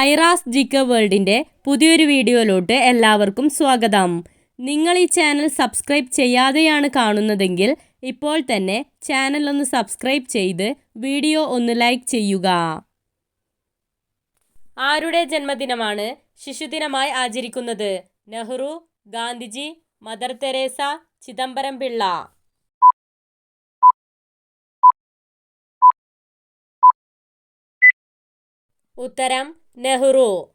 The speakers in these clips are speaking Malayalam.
ഐറാസ് ജിക്ക വേൾഡിന്റെ പുതിയൊരു വീഡിയോയിലോട്ട് എല്ലാവർക്കും സ്വാഗതം. നിങ്ങൾ ഈ ചാനൽ സബ്സ്ക്രൈബ് ചെയ്യാതെയാണ് കാണുന്നതെങ്കിൽ ഇപ്പോൾ തന്നെ ചാനൽ ഒന്ന് സബ്സ്ക്രൈബ് ചെയ്ത് വീഡിയോ ഒന്ന് ലൈക്ക് ചെയ്യുക. ആരുടെ ജന്മദിനമാണ് ശിശുദിനമായി ആചരിക്കുന്നത്? നെഹ്റു ഗാന്ധിജി മദർ തെരേസ ചിദംബരം പിള്ള ഉത്തരം നെഹ്റു.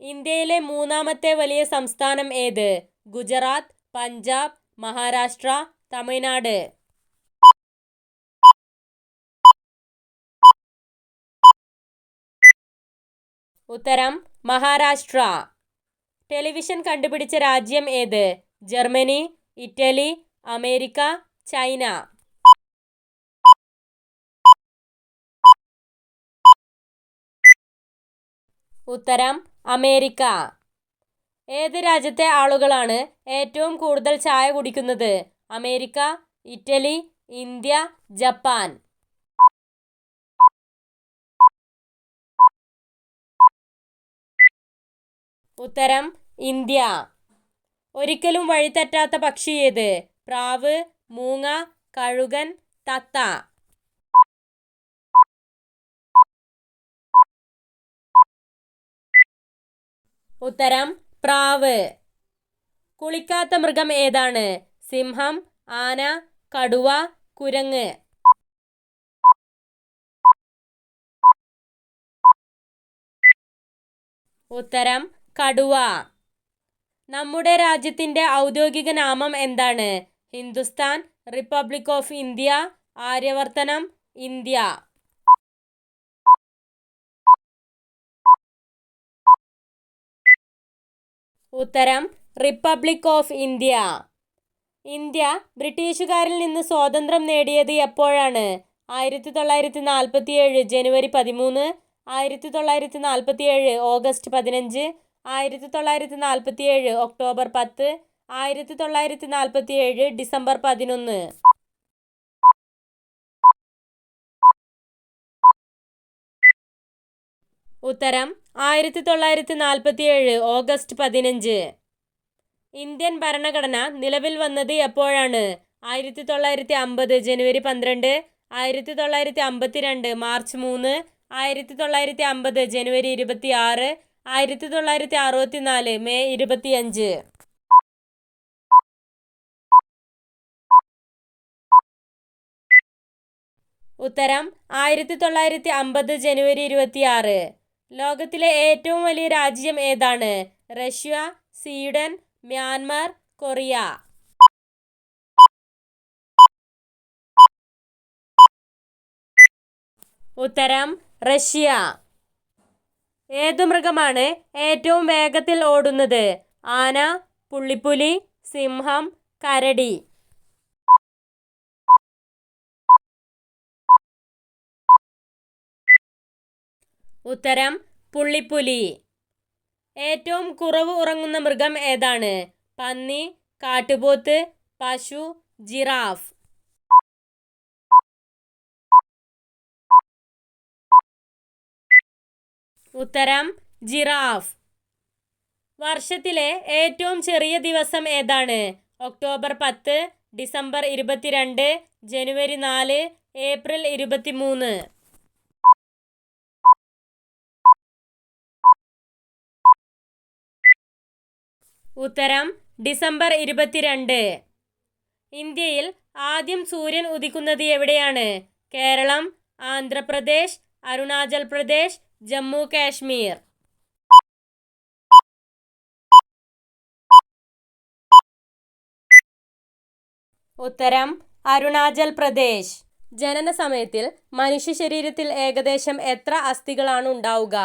ഇന്ത്യയിലെ മൂന്നാമത്തെ വലിയ സംസ്ഥാനം ഏത്? ഗുജറാത്ത് പഞ്ചാബ് മഹാരാഷ്ട്ര തമിഴ്നാട്. ഉത്തരം മഹാരാഷ്ട്ര. ടെലിവിഷൻ കണ്ടുപിടിച്ച രാജ്യം ഏത്? Germany Italy America China. ഉത്തരം അമേരിക്ക. ഏത് രാജ്യത്തെ ആളുകളാണ് ഏറ്റവും കൂടുതൽ ചായ കുടിക്കുന്നത്? America Italy India Japan. ഉത്തരം ഇന്ത്യ. ഒരിക്കലും വഴിതെറ്റാത്ത പക്ഷി ഏത്? പ്രാവ് മൂങ്ങ കഴുകൻ തത്ത. ഉത്തരം പ്രാവ്. കുളിക്കാത്ത മൃഗം ഏതാണ്? സിംഹം ആന കടുവ കുരങ്ങ്. ഉത്തരം കടുവ. നമ്മുടെ രാജ്യത്തിന്റെ ഔദ്യോഗിക നാമം എന്താണ്? Hindustan republic of India Aryavartham India. ഉത്തരം റിപ്പബ്ലിക് ഓഫ് ഇന്ത്യ ഇന്ത്യ ബ്രിട്ടീഷുകാരിൽ നിന്ന് സ്വാതന്ത്ര്യം നേടിയത് എപ്പോഴാണ്? ആയിരത്തി തൊള്ളായിരത്തി നാൽപ്പത്തി ഏഴ് ജനുവരി പതിമൂന്ന് ആയിരത്തി തൊള്ളായിരത്തി നാൽപ്പത്തി ഏഴ് ഓഗസ്റ്റ് പതിനഞ്ച് ആയിരത്തി തൊള്ളായിരത്തി നാൽപ്പത്തി ഏഴ് ഒക്ടോബർ പത്ത് ആയിരത്തി തൊള്ളായിരത്തി നാൽപ്പത്തി ഏഴ് ഡിസംബർ പതിനൊന്ന്. ഉത്തരം ആയിരത്തി തൊള്ളായിരത്തി നാൽപ്പത്തി ഏഴ് ഓഗസ്റ്റ് പതിനഞ്ച്. ഇന്ത്യൻ ഭരണഘടന നിലവിൽ വന്നത് എപ്പോഴാണ്? ആയിരത്തി തൊള്ളായിരത്തി അമ്പത് ജനുവരി പന്ത്രണ്ട് ആയിരത്തി തൊള്ളായിരത്തി അമ്പത്തി രണ്ട് മാർച്ച് മൂന്ന് ആയിരത്തി തൊള്ളായിരത്തി അമ്പത് ജനുവരി ഇരുപത്തി ആറ് ആയിരത്തി തൊള്ളായിരത്തി അറുപത്തി നാല് മെയ് ഇരുപത്തിയഞ്ച്. ഉത്തരം ആയിരത്തി തൊള്ളായിരത്തി അമ്പത് ജനുവരി ഇരുപത്തിയാറ്. ലോകത്തിലെ ഏറ്റവും വലിയ രാജ്യം ഏതാണ്? Russia Sweden Myanmar Korea. ഉത്തരം റഷ്യ. ഏതു മൃഗമാണ് ഏറ്റവും വേഗത്തിൽ ഓടുന്നത്? ആന പുള്ളിപ്പുലി സിംഹം കരടി. ഉത്തരം പുള്ളിപ്പുലി. ഏറ്റവും കുറവ് ഉറങ്ങുന്ന മൃഗം ഏതാണ്? പന്നി കാട്ടുപോത്ത് പശു ജിറാഫ്. ഉത്തരം ജിറാഫ്. വർഷത്തിലെ ഏറ്റവും ചെറിയ ദിവസം ഏതാണ്? ഒക്ടോബർ പത്ത് ഡിസംബർ ഇരുപത്തിരണ്ട് ജനുവരി നാല് ഏപ്രിൽ ഇരുപത്തിമൂന്ന്. ഉത്തരം ഡിസംബർ ഇരുപത്തിരണ്ട്. ഇന്ത്യയിൽ ആദ്യം സൂര്യൻ ഉദിക്കുന്നത് എവിടെയാണ്? കേരളം ആന്ധ്രാപ്രദേശ് അരുണാചൽ പ്രദേശ് ജമ്മു കാശ്മീർ. ഉത്തരം അരുണാചൽ പ്രദേശ്. ജനന സമയത്തിൽ മനുഷ്യ ശരീരത്തിൽ ഏകദേശം എത്ര അസ്ഥികളാണ് ഉണ്ടാവുക?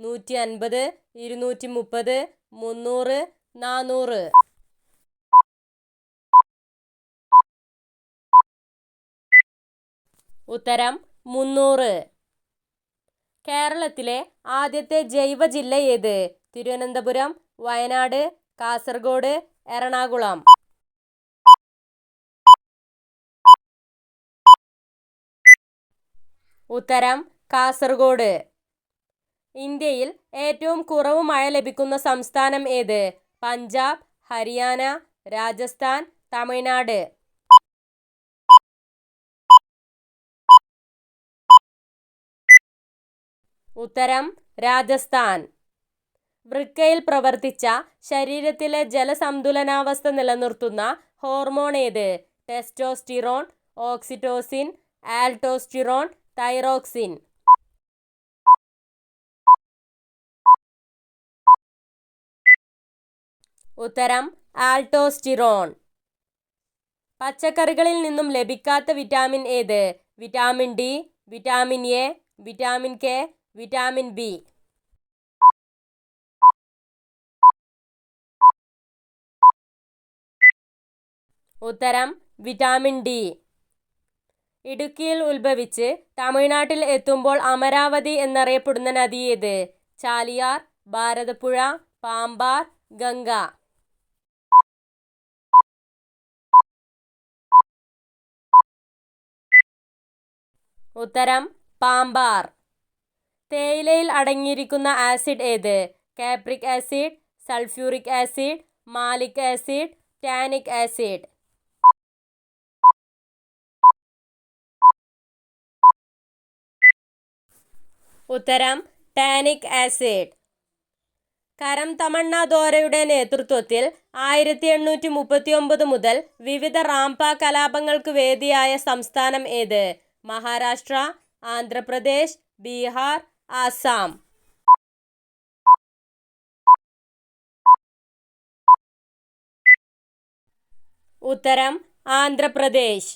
നൂറ്റി അൻപത് ഇരുന്നൂറ്റി മുപ്പത് മുന്നൂറ് നാനൂറ്. ഉത്തരം മുന്നൂറ്. കേരളത്തിലെ ആദ്യത്തെ ജൈവ ജില്ല ഏത്? തിരുവനന്തപുരം വയനാട് കാസർഗോഡ് എറണാകുളം. ഉത്തരം കാസർഗോഡ്. ഇന്ത്യയിൽ ഏറ്റവും കുറവ് മഴ ലഭിക്കുന്ന സംസ്ഥാനം ഏത്? പഞ്ചാബ് ഹരിയാന രാജസ്ഥാൻ തമിഴ്നാട്. ഉത്തരം രാജസ്ഥാൻ. വൃക്കയിൽ പ്രവർത്തിച്ച ശരീരത്തിലെ ജലസന്തുലനാവസ്ഥ നിലനിർത്തുന്ന ഹോർമോൺ ഏത്? Testosterone oxytocin aldosterone thyroxine. ഉത്തരം ആൾട്ടോസ്റ്റിറോൺ. പച്ചക്കറികളിൽ നിന്നും ലഭിക്കാത്ത വിറ്റാമിൻ ഏത്? Vitamin D vitamin A vitamin K vitamin B. ഉത്തരം വിറ്റാമിൻ ഡി. ഇടുക്കിയിൽ ഉത്ഭവിച്ച് തമിഴ്നാട്ടിൽ എത്തുമ്പോൾ അമരാവതി എന്നറിയപ്പെടുന്ന നദി ഏത്? ചാലിയാർ ഭാരതപ്പുഴ പാമ്പാർ ഗംഗ. ഉത്തരം പാമ്പാർ. തേയിലയിൽ അടങ്ങിയിരിക്കുന്ന ആസിഡ് ഏത്? Capric acid sulphuric acid malic acid tannic acid. ഉത്തരം ടാനിക് ആസിഡ്. കരം തമണ്ണ ദോരയുടെ നേതൃത്വത്തിൽ ആയിരത്തി എണ്ണൂറ്റി മുപ്പത്തി ഒമ്പത് മുതൽ വിവിധ റാംപ കലാപങ്ങൾക്ക് വേദിയായ സംസ്ഥാനം ഏത്? മഹാരാഷ്ട്ര ആന്ധ്രാപ്രദേശ് ബീഹാർ ആസാം. ഉത്തരം ആന്ധ്രാപ്രദേശ്.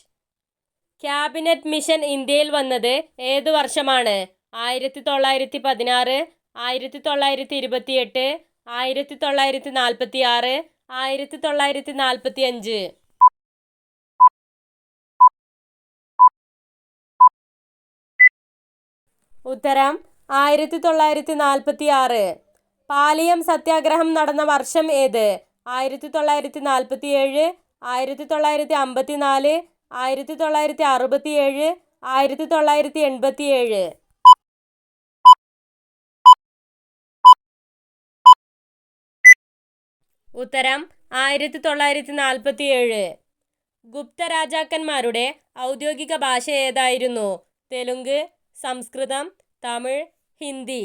ക്യാബിനറ്റ് മിഷൻ ഇന്ത്യയിൽ വന്നത് ഏത് വർഷമാണ്? ആയിരത്തി തൊള്ളായിരത്തി പതിനാറ് ആയിരത്തി തൊള്ളായിരത്തി ഇരുപത്തിയെട്ട് ആയിരത്തി തൊള്ളായിരത്തി നാൽപ്പത്തി ആറ് ആയിരത്തി തൊള്ളായിരത്തി നാൽപ്പത്തി അഞ്ച് ഉത്തരം ആയിരത്തി തൊള്ളായിരത്തി നാൽപ്പത്തി ആറ് പാലിയം സത്യാഗ്രഹം നടന്ന വർഷം ഏത്? ആയിരത്തി തൊള്ളായിരത്തി നാൽപ്പത്തി ഏഴ് ആയിരത്തി തൊള്ളായിരത്തി അമ്പത്തി നാല് ആയിരത്തി തൊള്ളായിരത്തി അറുപത്തി ഏഴ് ആയിരത്തി തൊള്ളായിരത്തി എൺപത്തി ഏഴ് ഉത്തരം ആയിരത്തി തൊള്ളായിരത്തി നാൽപ്പത്തി ഏഴ് ഗുപ്ത രാജാക്കന്മാരുടെ ഔദ്യോഗിക ഭാഷ ഏതായിരുന്നു? തെലുങ്ക് സംസ്കൃതം തമിഴ് ഹിന്ദി.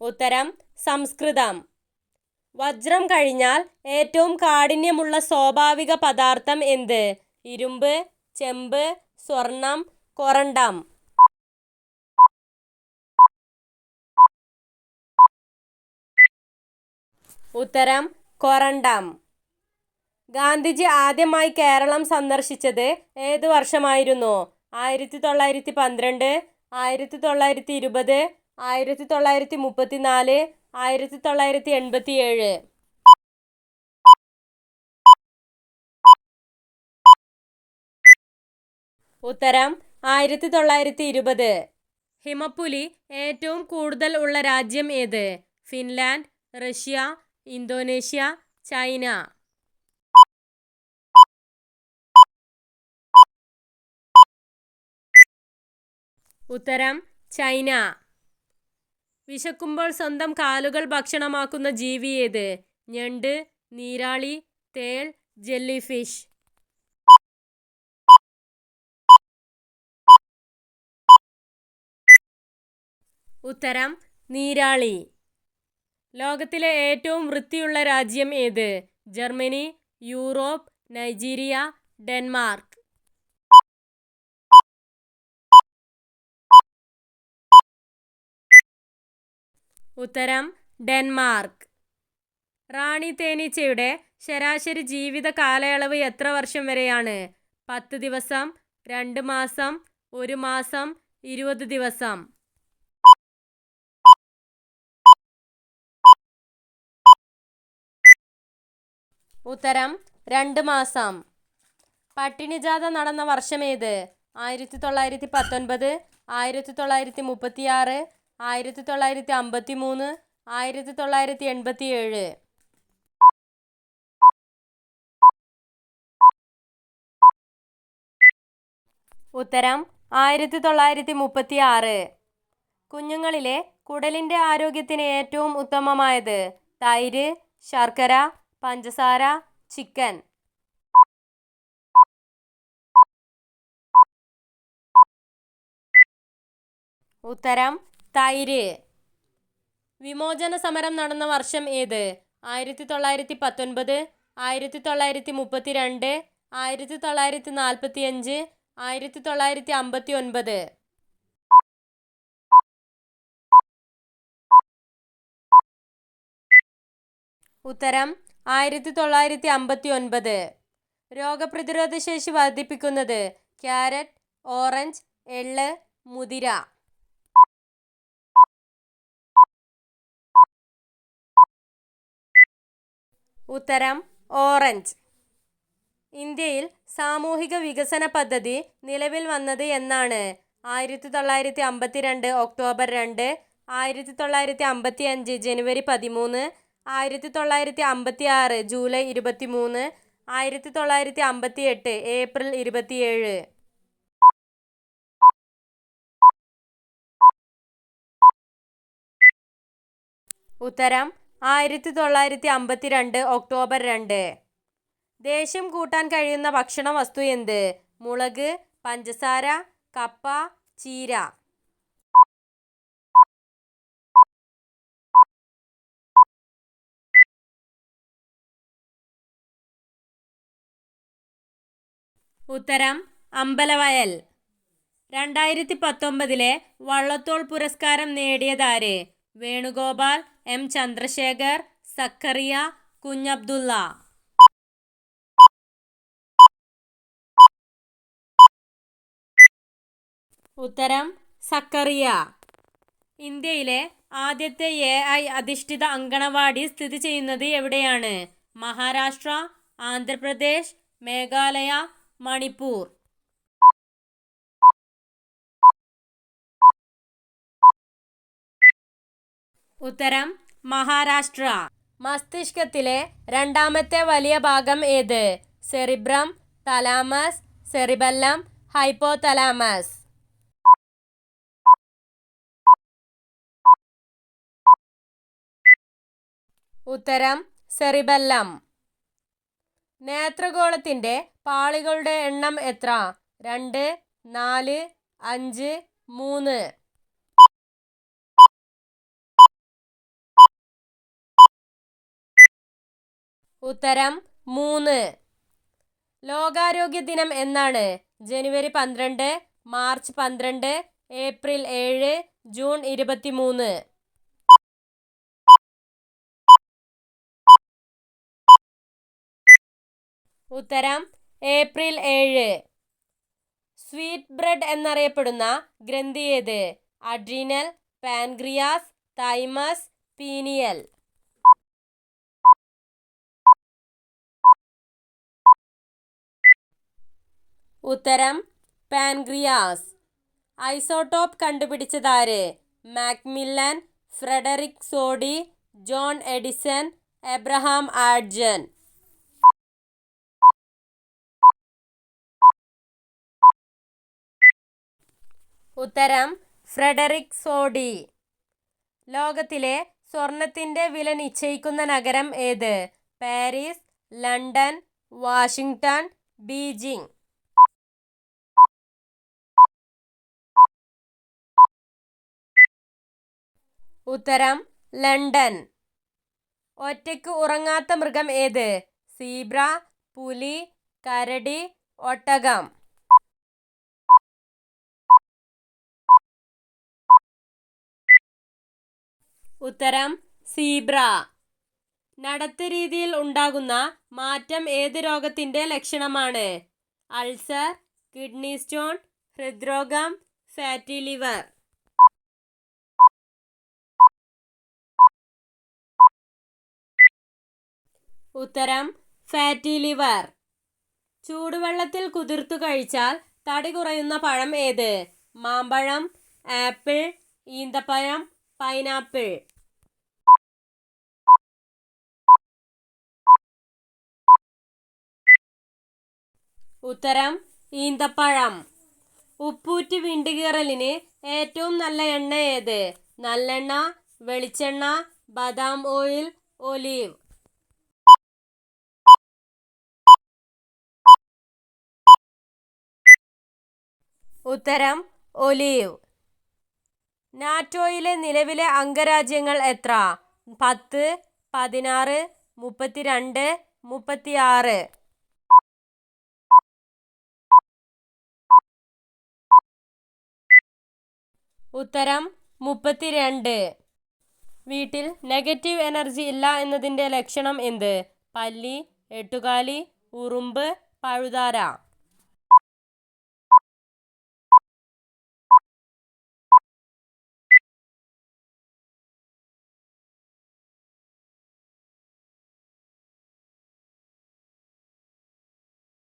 ഉത്തരം സംസ്കൃതം. വജ്രം കഴിഞ്ഞാൽ ഏറ്റവും കാഠിന്യമുള്ള സ്വാഭാവിക പദാർത്ഥം എന്ത്? ഇരുമ്പ് ചെമ്പ് സ്വർണം കൊറണ്ടം ഉത്തരം കൊറണ്ടം ഗാന്ധിജി ആദ്യമായി കേരളം സന്ദർശിച്ചത് ഏത് വർഷമായിരുന്നു? ആയിരത്തി തൊള്ളായിരത്തി പന്ത്രണ്ട് ആയിരത്തി തൊള്ളായിരത്തി ഇരുപത് ആയിരത്തി തൊള്ളായിരത്തി മുപ്പത്തി നാല് ആയിരത്തി തൊള്ളായിരത്തി എൺപത്തി ഏഴ് ഉത്തരം ആയിരത്തി തൊള്ളായിരത്തി ഇരുപത് ഹിമപ്പുലി ഏറ്റവും കൂടുതൽ ഉള്ള രാജ്യം ഏത്? Finland Russia Indonesia China. ഉത്തരം ചൈന. വിശക്കുമ്പോൾ സ്വന്തം കാലുകൾ ഭക്ഷണമാക്കുന്ന ജീവി ഏത്? ഞണ്ട് നീരാളി തേൾ ജെല്ലിഫിഷ്. ഉത്തരം നീരാളി. ലോകത്തിലെ ഏറ്റവും വൃത്തിയുള്ള രാജ്യം ഏത്? Germany Europe Nigeria Denmark. ഉത്തരം ഡെൻമാർക്ക്. റാണി തേനീച്ചയുടെ ശരാശരി ജീവിത കാലയളവ് എത്ര വർഷം വരെയാണ്? പത്ത് ദിവസം രണ്ട് മാസം ഒരു മാസം ഇരുപത് ദിവസം. ഉത്തരം രണ്ട് മാസം. പട്ടിണിജാഥ നടന്ന വർഷമേത്? ആയിരത്തി തൊള്ളായിരത്തി പത്തൊൻപത് ആയിരത്തി തൊള്ളായിരത്തി മുപ്പത്തി ആറ് ആയിരത്തി തൊള്ളായിരത്തി അമ്പത്തി മൂന്ന് ആയിരത്തി തൊള്ളായിരത്തി എൺപത്തി ഏഴ് ഉത്തരം ആയിരത്തി തൊള്ളായിരത്തി മുപ്പത്തി ആറ് കുഞ്ഞുങ്ങളിലെ കുടലിന്റെ ആരോഗ്യത്തിന് ഏറ്റവും ഉത്തമമായത് തൈര് ശർക്കര പഞ്ചസാര ചിക്കൻ. ഉത്തരം തൈര് വിമോചന സമരം നടന്ന വർഷം ഏത്? ആയിരത്തി തൊള്ളായിരത്തി പത്തൊൻപത് ആയിരത്തി തൊള്ളായിരത്തി മുപ്പത്തി രണ്ട് ആയിരത്തി തൊള്ളായിരത്തി നാൽപ്പത്തി അഞ്ച് ആയിരത്തി തൊള്ളായിരത്തി അമ്പത്തി ഒൻപത് ഉത്തരം ആയിരത്തി തൊള്ളായിരത്തി അമ്പത്തി ഒൻപത് രോഗപ്രതിരോധ ശേഷി വർദ്ധിപ്പിക്കുന്നത് ക്യാരറ്റ് ഓറഞ്ച് എള്ള് മുതിര. ഉത്തരം ഓറഞ്ച്. ഇന്ത്യയിൽ സാമൂഹിക വികസന പദ്ധതി നിലവിൽ വന്നത് എന്നാണ്. ആയിരത്തി തൊള്ളായിരത്തി അമ്പത്തി രണ്ട് ഒക്ടോബർ രണ്ട് ആയിരത്തി തൊള്ളായിരത്തി അമ്പത്തി അഞ്ച് ജനുവരി പതിമൂന്ന് ആയിരത്തി തൊള്ളായിരത്തി അമ്പത്തി ആറ് ജൂലൈ ഇരുപത്തി മൂന്ന് ആയിരത്തി തൊള്ളായിരത്തി അമ്പത്തി എട്ട് ഏപ്രിൽ ഇരുപത്തിയേഴ്. ഉത്തരം ആയിരത്തി തൊള്ളായിരത്തി അമ്പത്തി രണ്ട് ഒക്ടോബർ രണ്ട്. ദേഷ്യം കൂട്ടാൻ കഴിയുന്ന ഭക്ഷണ വസ്തു എന്ത്? മുളക് പഞ്ചസാര കപ്പ ചീര. ഉത്തരം അമ്പലവയൽ. രണ്ടായിരത്തി പത്തൊമ്പതിലെ വള്ളത്തോൾ പുരസ്കാരം നേടിയതാര്? വേണുഗോപാൽ എം ചന്ദ്രശേഖർ സക്കറിയ കുഞ്ഞബ്ദുള്ള. ഉത്തരം സക്കറിയ. ഇന്ത്യയിലെ ആദ്യത്തെ എ ഐ അധിഷ്ഠിത അങ്കണവാടി സ്ഥിതി ചെയ്യുന്നത് എവിടെയാണ്? മഹാരാഷ്ട്ര ആന്ധ്രാപ്രദേശ് മേഘാലയ മണിപ്പൂർ. ഉത്തരം മഹാരാഷ്ട്ര. മസ്തിഷ്കത്തിലെ രണ്ടാമത്തെ വലിയ ഭാഗം ഏത്? Cerebrum thalamus cerebellum hypothalamus. ഉത്തരം സെറിബല്ലം. നേത്രഗോളത്തിന്റെ പാളികളുടെ എണ്ണം എത്ര? രണ്ട് നാല് അഞ്ച് മൂന്ന്. ഉത്തരം മൂന്ന്. ലോകാരോഗ്യ ദിനം എന്നാണ്. ജനുവരി പന്ത്രണ്ട് മാർച്ച് പന്ത്രണ്ട് ഏപ്രിൽ ഏഴ് ജൂൺ ഇരുപത്തി മൂന്ന് ഉത്തരം ഏപ്രിൽ ഏഴ്. സ്വീറ്റ് ബ്രെഡ് എന്നറിയപ്പെടുന്ന ഗ്രന്ഥി ഏത്? Adrenal pancreas thymus pineal. ഉത്തരം pancreas. Isotope കണ്ടുപിടിച്ചതാര്? Macmillan Frederick Soddy John Edison Abraham ആഡ്ജൻ. ഉത്തരം ഫ്രെഡറിക് സോഡി. ലോകത്തിലെ സ്വർണത്തിന്റെ വില നിശ്ചയിക്കുന്ന നഗരം ഏത്? പാരീസ് ലണ്ടൻ വാഷിംഗ്ടൺ ബീജിംഗ് ഉത്തരം ലണ്ടൻ. ഒറ്റയ്ക്ക് ഉറങ്ങാത്ത മൃഗം ഏത്? സീബ്ര പുലി കരടി ഒട്ടകം. ഉത്തരം സീബ്ര. നടത്ത രീതിയിൽ ഉണ്ടാകുന്ന മാറ്റം ഏത് രോഗത്തിന്റെ ലക്ഷണമാണ്? അൾസർ കിഡ്നി സ്റ്റോൺ ഹൃദ്രോഗം ഫാറ്റി ലിവർ. ഉത്തരം ഫാറ്റി ലിവർ ചൂടുവെള്ളത്തിൽ കുതിർത്തു കഴിച്ചാൽ തടി കുറയുന്ന പഴം ഏത്? മാമ്പഴം ആപ്പിൾ ഈന്തപ്പഴം പൈനാപ്പിൾ. ഉത്തരം ഈന്തപ്പഴം. ഉപ്പൂറ്റ് വിണ്ടുകീറലിന് ഏറ്റവും നല്ല എണ്ണ ഏത്? നല്ലെണ്ണ വെളിച്ചെണ്ണ ബദാം ഓയിൽ ഒലീവ്. ഉത്തരം ഒലീവ്. നാറ്റോയിലെ നിലവിലെ അംഗരാജ്യങ്ങൾ എത്ര? പത്ത് പതിനാറ് മുപ്പത്തിരണ്ട് മുപ്പത്തിയാറ്. ഉത്തരം മുപ്പത്തിരണ്ട്. വീട്ടിൽ നെഗറ്റീവ് എനർജി ഇല്ല എന്നതിന്റെ ലക്ഷണം എന്ത്? പല്ലി എട്ടുകാലി ഉറുമ്പ് പഴുതാര.